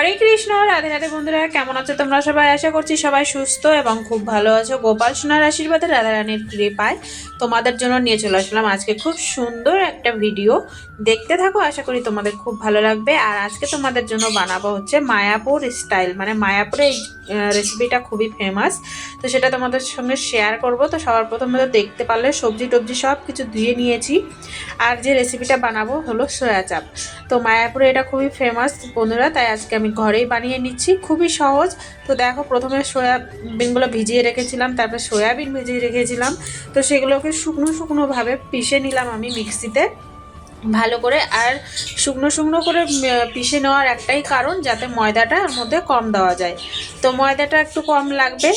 হরে কৃষ্ণ, রাধে রাধে বন্ধুরা, কেমন আছো তোমরা সবাই? আশা করছি সবাই সুস্থ এবং খুব ভালো আছো। গোপাল সোনার আশীর্বাদে রাধা রানীর কৃপায় তোমাদের জন্য নিয়ে চলে আসলাম আজকে খুব সুন্দর একটা ভিডিও। দেখতে থাকো, আশা করি তোমাদের খুব ভালো লাগবে। আর আজকে তোমাদের জন্য বানাবো হচ্ছে মায়াপুর স্টাইল। মানে মায়াপুরে এই রেসিপিটা খুবই ফেমাস তো সেটা তোমাদের সঙ্গে শেয়ার করব। তো সবার প্রথমে তো দেখতে পারলে সবজি টবজি সব কিছু ধুয়ে নিয়েছি। আর যে রেসিপিটা বানাবো হলো সয়া চাপ। তো মায়াপুরে এটা খুবই ফেমাস বন্ধুরা, তাই আজকে আমি ঘরেই বানিয়ে নিচ্ছি, খুবই সহজ। তো দেখো, প্রথমে সয়াবিনগুলো ভিজিয়ে রেখেছিলাম, তারপর সয়াবিন ভিজিয়ে রেখেছিলাম। তো সেগুলোকে শুকনো শুকনোভাবে পিষে নিলাম আমি মিক্সিতে। ভালো করে আর শুকনো শুকনো করে পিষে নেওয়ার একটাই কারণ যাতে ময়দাটা ওর মধ্যে কম দেওয়া যায়। তো ময়দাটা একটু কম লাগবে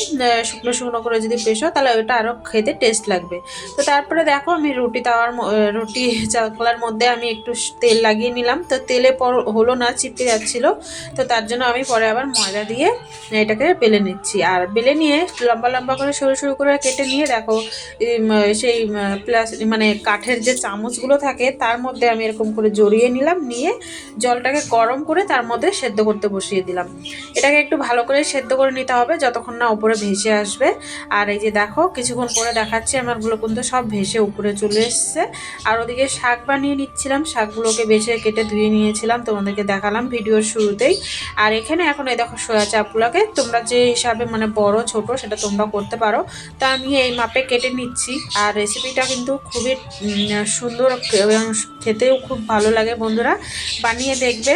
শুকনো শুকনো করে যদি পেশো তাহলে ওটা আরও খেতে টেস্ট লাগবে। তো তারপরে দেখো আমি রুটি তাওয়ার রুটি চাকলার মধ্যে আমি একটু তেল লাগিয়ে নিলাম। তো তেলে পর, হলো না চিপে যাচ্ছিল। তো তার জন্য আমি পরে আবার ময়দা দিয়ে এটাকে বেলে নিচ্ছি। আর বেলে নিয়ে লম্বা লম্বা করে, সরু সরু করে কেটে নিয়ে দেখো সেই প্লাস মানে কাঠের যে চামচগুলো থাকে, তার মধ্যে আমি এরকম করে জড়িয়ে নিলাম, নিয়ে জলটাকে গরম করে তার মধ্যে সেদ্ধ করতে বসিয়ে দিলাম। এটাকে একটু ভালো করে সেদ্ধ করে নিতে হবে, যতক্ষণ না উপরে ভেসে আসবে। আর এই যে দেখো, কিছুক্ষণ পরে দেখাচ্ছি আমারগুলো কিন্তু সব ভেসে উপরে চলে এসছে। আর ওদিকে শাক বানিয়ে নিচ্ছিলাম, শাকগুলোকে বেছে কেটে ধুয়ে নিয়েছিলাম, তোমাদেরকে দেখালাম ভিডিওর শুরুতেই। আর এখানে এখন এই দেখো সয়া চাপগুলোকে, তোমরা যে হিসাবে মানে বড়, ছোট সেটা তোমরা করতে পারো, তা আমি এই মাপে কেটে নিচ্ছি। আর রেসিপিটা কিন্তু খুবই সুন্দর খেতেও খুব ভালো লাগে বন্ধুরা। বানিয়ে দেখবে।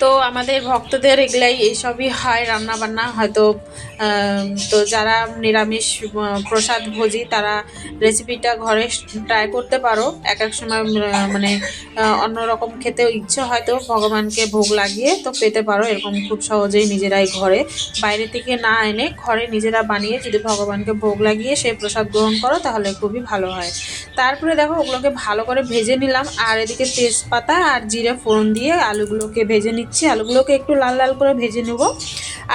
তো আমাদের ভক্তদের এগুলাই এইসবই হয় রান্না বান্না হয়তো তো যারা নিরামিষ প্রসাদ ভোজি, তারা রেসিপিটা ঘরে ট্রাই করতে পারো। এক এক সময় মানে অন্যরকম খেতেও ইচ্ছে হয়তো ভগবানকে ভোগ লাগিয়ে তো পেতে পারো। এরকম খুব সহজেই নিজেরাই ঘরে। বাইরে থেকে না এনে ঘরে নিজেরা বানিয়ে যদি ভগবানকে ভোগ লাগিয়ে সেই প্রসাদ গ্রহণ করো, তাহলে খুবই ভালো হয়। তারপরে দেখো, ওগুলোকে ভালো করে ভেজে নিলাম। আর এদিকে তেজপাতা আর জিরে ফোড়ন দিয়ে আলুগুলোকে ভেজে নিচ্ছি। আলুগুলোকে একটু লাল লাল করে ভেজে নেব।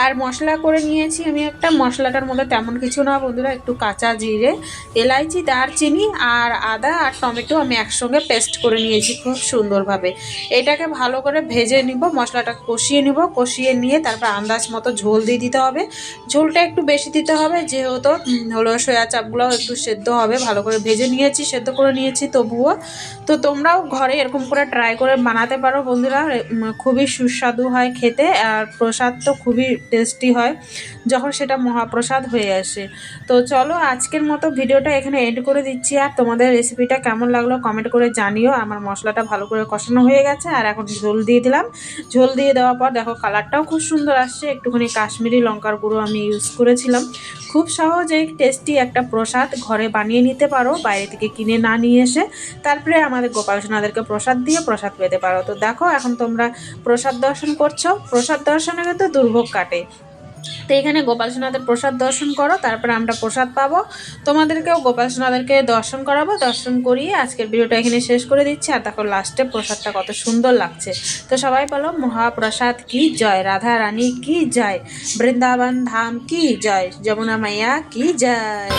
আর মশলা করে নিয়েছি আমি একটা। মশলাটার মধ্যে তেমন কিছু না বন্ধুরা, একটু কাঁচা জিরে, এলাইচি, দারচিনি আর আদা আর টমেটো আমি একসঙ্গে পেস্ট করে নিয়েছি খুব সুন্দরভাবে। এটাকে ভালো করে ভেজে নিব, মশলাটা কষিয়ে নিব, কষিয়ে নিয়ে তারপর আন্দাজ মতো ঝোল দিয়ে দিতে হবে। ঝোলটা একটু বেশি দিতে হবে, যেহেতু হলো সয়া চাপগুলো একটু সেদ্ধ হবে, ভালো করে ভেজে নিয়েছি, সেদ্ধ করে নিয়েছি তবুও। তো তোমরাও ঘরে এরকম করে ট্রাই করে বানাতে পারো বন্ধুরা খুবই সুস্বাদু হয় খেতে, আর প্রসাদ তো খুবই টেস্টি হয়, যখন সেটা মহাপ্রসাদ হয়ে আসে। তো চলো আজকের মতো ভিডিওটা এখানে এড করে দিচ্ছি। আর তোমাদের রেসিপিটা কেমন লাগল কমেন্ট করে জানিও। আমার মশলাটা ভালো করে কষানো হয়ে গেছে আর এখন ঝোল দিয়ে দিলাম। ঝোল দিয়ে দেওয়ার পর দেখো কালারটাও খুব সুন্দর আসছে। একটুখানি কাশ্মীরি লঙ্কার গুঁড়ো আমি ইউজ করেছিলাম। খুব সহজেই টেস্টি একটা প্রসাদ। ঘরে বানিয়ে নিতে পারো, বাইরে থেকে কিনে না নিয়ে এসে। তারপরে আমাদের গোপাল সোনাদেরকে প্রসাদ দিয়ে প্রসাদ পেতে পারো। তো দেখো এখন তোমরা প্রসাদ দর্শন করছ। প্রসাদ দর্শনে কিন্তু দুর্ভোগ কাটে। তো এখানে গোপাল সোনাদের প্রসাদ দর্শন করো, তারপরে আমরা প্রসাদ পাবো। তোমাদেরকেও গোপাল সোনাদেরকে দর্শন করাবো, দর্শন করিয়ে আজকের ভিডিওটা এখানে শেষ করে দিচ্ছি। আর দেখো লাস্টে প্রসাদটা কত সুন্দর লাগছে। তো সবাই বলো, মহাপ্রসাদ কি জয়? রাধা রানী কি জয়? বৃন্দাবন ধাম কি জয়? যমুনা মাইয়া কি জয়?